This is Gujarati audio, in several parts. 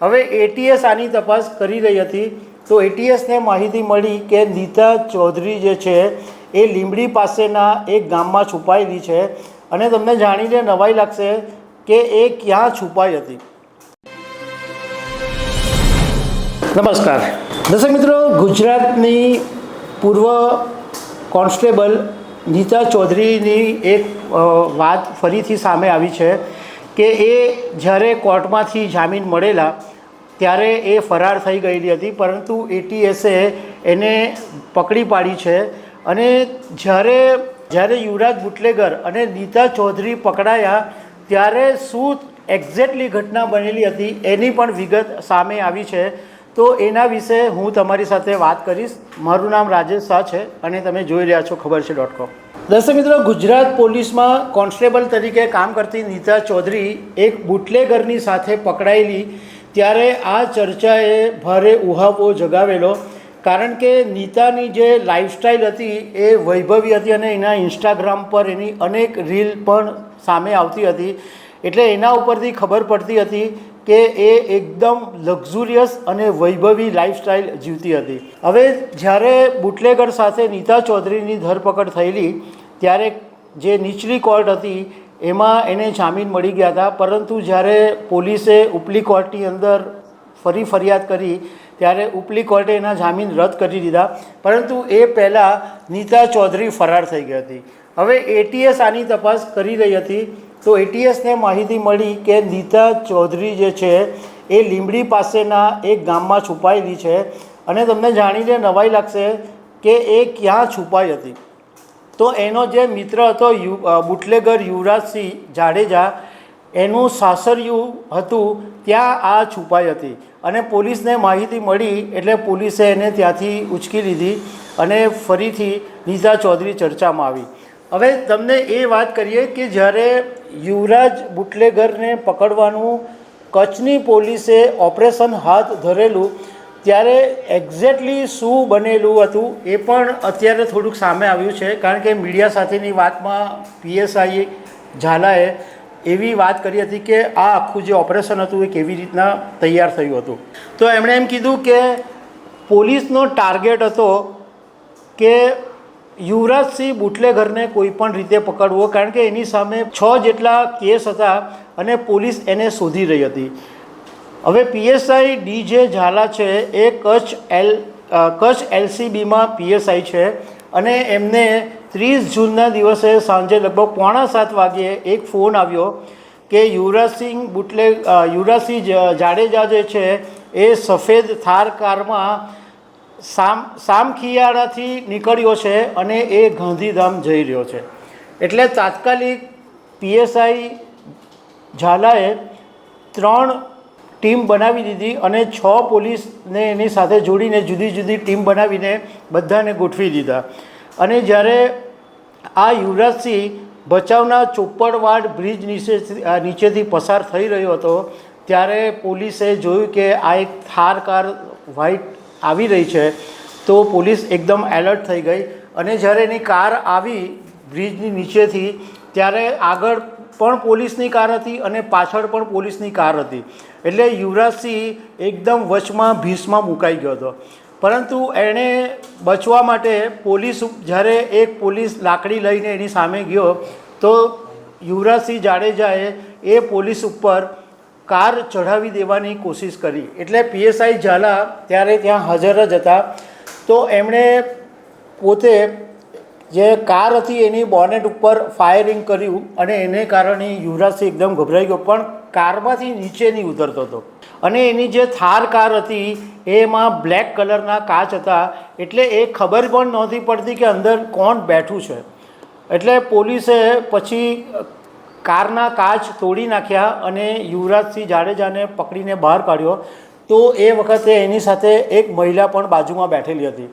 હવે એટીએસ આની તપાસ કરી રહી હતી, તો એટીએસને માહિતી મળી કે નીતા ચૌધરી જે છે, એ લીંબડી પાસેના એક ગામમાં છુપાયેલી છે અને તમને જાણીને નવાઈ લાગશે કે એ ક્યાં છુપાઈ હતી. નમસ્કાર. દર્શક મિત્રો, ગુજરાતની પૂર્વ કોન્સ્ટેબલ નીતા ચૌધરીની એક વાત ફરીથી સામે આવી છે. કે એ જ્યારે કોર્ટમાંથી જામીન મળેલા, ત્યારે એ ફરાર થઈ ગયેલી હતી, પરંતુ એટીએસે એને પકડી પાડી છે અને જ્યારે જ્યારે યુવરાજ બુટલેગર અને નીતા ચૌધરી પકડાયા, ત્યારે શું એક્ઝેક્ટલી ઘટના બનેલી હતી, એની પણ વિગત સામે આવી છે. તો એના વિશે હું તમારી સાથે વાત કરીશ. મારું નામ રાજેશ શાહ છે અને તમે જોઈ રહ્યા છો ખબર છે ડોટ કોમ દર્શક મિત્રો, ગુજરાત પોલીસમાં કોન્સ્ટેબલ તરીકે કામ કરતી નીતા ચૌધરી એક બુટલેગરની સાથે પકડાયેલી. ત્યારે આ ચર્ચાએ ભારે ઉહાપો જગાવેલો. કારણ કે નીતાની જે લાઈફસ્ટાઈલ હતી એ વૈભવી હતી અને એના ઇન્સ્ટાગ્રામ પર એની અનેક રીલ પણ સામે આવતી હતી. એટલે એના ઉપરથી ખબર પડતી હતી કે એ એકદમ લક્ઝુરિયસ અને વૈભવી લાઈફસ્ટાઈલ જીવતી હતી. હવે જ્યારે બુટલેગર સાથે નીતા ચૌધરીની ધરપકડ થયેલી, ત્યારે જે નીચલી કોર્ટ હતી, એમાં એને જામીન મળી ગયા હતા. પરંતુ જ્યારે પોલીસે ઉપલી કોર્ટની અંદર ફરી ફરિયાદ કરી, ત્યારે ઉપલી કોર્ટે એના જામીન રદ કરી દીધા. પરંતુ એ પહેલાં નીતા ચૌધરી ફરાર થઈ ગઈ હતી. હવે એટીએસ આની તપાસ કરી રહી હતી. તો એટીએસને માહિતી મળી કે નીતા ચૌધરી જે છે, એ લીંબડી પાસેના એક ગામમાં છુપાયેલી છે અને તમને જાણીને નવાઈ લાગશે કે એ ક્યાં છુપાઈ હતી. તો એનો જે મિત્ર હતો યુ બુટલેગર યુવરાજસિંહ જાડેજા, એનું સાસરિયું હતું, ત્યાં આ છુપાઈ હતી. અને પોલીસને માહિતી મળી એટલે પોલીસે એને ત્યાંથી ઉચકી લીધી અને ફરીથી નીતા ચૌધરી ચર્ચામાં આવી. હવે તમને એ વાત કરીએ કે જ્યારે યુવરાજ બુટલેગરને પકડવાનું કચ્છની પોલીસે ઓપરેશન હાથ ધરેલું, ત્યારે એક્ઝેક્ટલી શું બનેલું હતું એ પણ અત્યારે થોડુંક સામે આવ્યું છે. કારણ કે મીડિયા સાથેની વાતમાં પીએસઆઈ ઝાલાએ એવી વાત કરી હતી કે આ આખું જે ઓપરેશન હતું એ કેવી રીતના તૈયાર થયું હતું. તો એમણે એમ કીધું કે પોલીસનો ટાર્ગેટ હતો કે યુવરાજસિંહ બુટલેગરને કોઈ પણ રીતે પકડવો, કારણ કે એની સામે છ જેટલા કેસ હતા અને પોલીસ એને શોધી રહી હતી. હવે પીએસઆઈ ડી જે ઝાલા છે, એ કચ્છ એલ કચ્છ એલસીબીમાં પીએસઆઈ છે અને એમને ત્રીસ જૂનના દિવસે સાંજે લગભગ પોણા સાત વાગ્યે એક ફોન આવ્યો કે યુવરાજસિંહ બુટલે યુવરાજસિંહ જાડેજા જે છે, એ સફેદ થાર કારમાં સામ, સામખિયાળાથી નીકળ્યો છે અને એ ગાંધીધામ જઈ રહ્યો છે. એટલે તાત્કાલિક પીએસઆઈ ઝાલાએ ત્રણ ટીમ બનાવી દીધી અને છ પોલીસને એની સાથે જોડીને જુદી જુદી ટીમ બનાવીને બધાને ગોઠવી દીધા. અને જ્યારે આ યુવરાજસિંહ ભચાઉના ચોપડવાડ બ્રિજ નીચે, નીચેથી પસાર થઈ રહ્યો હતો, ત્યારે પોલીસે જોયું કે આ એક થાર કાર વ્હાઇટ આવી રહી છે, તો પોલીસ એકદમ એલર્ટ થઈ ગઈ અને જ્યારે એની કાર આવી બ્રિજની નીચેથી, ત્યારે આગળ પણ પોલીસની કાર હતી અને પાછળ પણ પોલીસની કાર હતી. એટલે યુવરાજસિંહ એકદમ વચમાં, ભીસમાં મુકાઈ ગયો હતો. પરંતુ એણે બચવા માટે પોલીસ જ્યારે એક પોલીસ લાકડી લઈને એની સામે ગયો, તો યુવરાજસિંહ જાડેજાએ એ પોલીસ ઉપર કાર ચઢાવી દેવાની કોશિશ કરી. એટલે પીએસઆઈ ઝાલા ત્યારે ત્યાં હાજર જ હતા. તો એમણે પોતે જે કાર હતી એની બોનેટ ઉપર ફાયરિંગ કર્યું અને એને કારણે યુવરાજસિંહ એકદમ ગભરાઈ ગયો. પણ કારમાંથી નીચે નહીં ઉતરતો હતો. અને એની જે થાર કાર હતી, એમાં બ્લેક કલરના કાચ હતા. એટલે એ ખબર પણ નહોતી પડતી કે અંદર કોણ બેઠું છે. એટલે પોલીસે પછી કારના કાચ તોડી નાખ્યા અને યુવરાજસિંહ જાડેજાને પકડીને બહાર કાઢ્યો. તો એ વખતે એની સાથે એક મહિલા પણ બાજુમાં બેઠેલી હતી.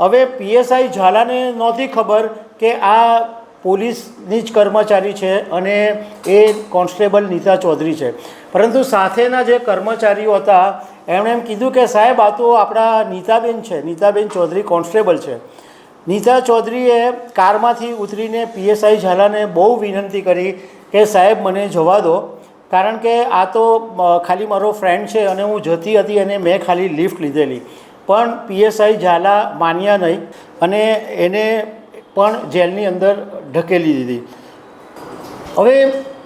હવે પીએસઆઈ ઝાલાને નહોતી ખબર કે આ પોલીસની જ કર્મચારી છે અને એ કોન્સ્ટેબલ નીતા ચૌધરી છે. પરંતુ સાથેના જે કર્મચારીઓ હતા, એમણે એમ કીધું કે સાહેબ, આ તો આપણા નીતાબેન છે. નીતાબેન ચૌધરી કોન્સ્ટેબલ છે. નીતા ચૌધરીએ કારમાંથી ઉતરીને પીએસઆઈ ઝાલાને બહુ વિનંતી કરી કે સાહેબ, મને જવા દો. કારણ કે આ તો ખાલી મારો ફ્રેન્ડ છે અને હું જતી હતી અને મેં ખાલી લિફ્ટ લીધેલી. પણ પીએસઆઈ ઝાલા માન્યા નહીં અને એને પણ જેલની અંદર ઢકેલી દીધી. હવે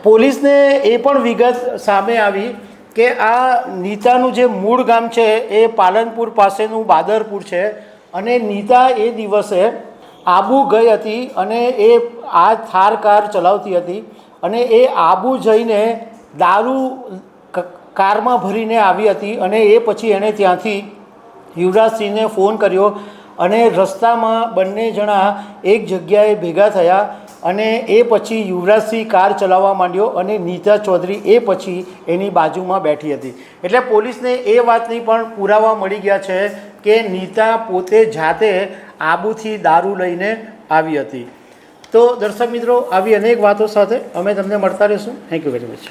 પોલીસને એ પણ વિગત સામે આવી કે આ નીતાનું જે મૂળ ગામ છે એ પાલનપુર પાસેનું બાદરપુર છે. અને નીતા એ દિવસે આબુ ગઈ હતી અને એ આ થાર કાર ચલાવતી હતી અને એ આબુ જઈને દારૂ કારમાં ભરીને આવી હતી અને એ પછી એણે ત્યાંથી યુવરાજસિંહને ફોન કર્યો અને રસ્તામાં બંને જણા એક જગ્યાએ ભેગા થયા અને એ પછી યુવરાજસિંહ કાર ચલાવવા માંડ્યો અને નીતા ચૌધરી એ પછી એની બાજુમાં બેઠી હતી. એટલે પોલીસને એ વાતની પણ પુરાવા મળી ગયા છે કે નીતા પોતે જાતે આબુથી દારૂ લઈને આવી હતી. તો દર્શક મિત્રો, આવી અનેક વાતો સાથે અમે તમને મળતા રહીશું. Thank you very much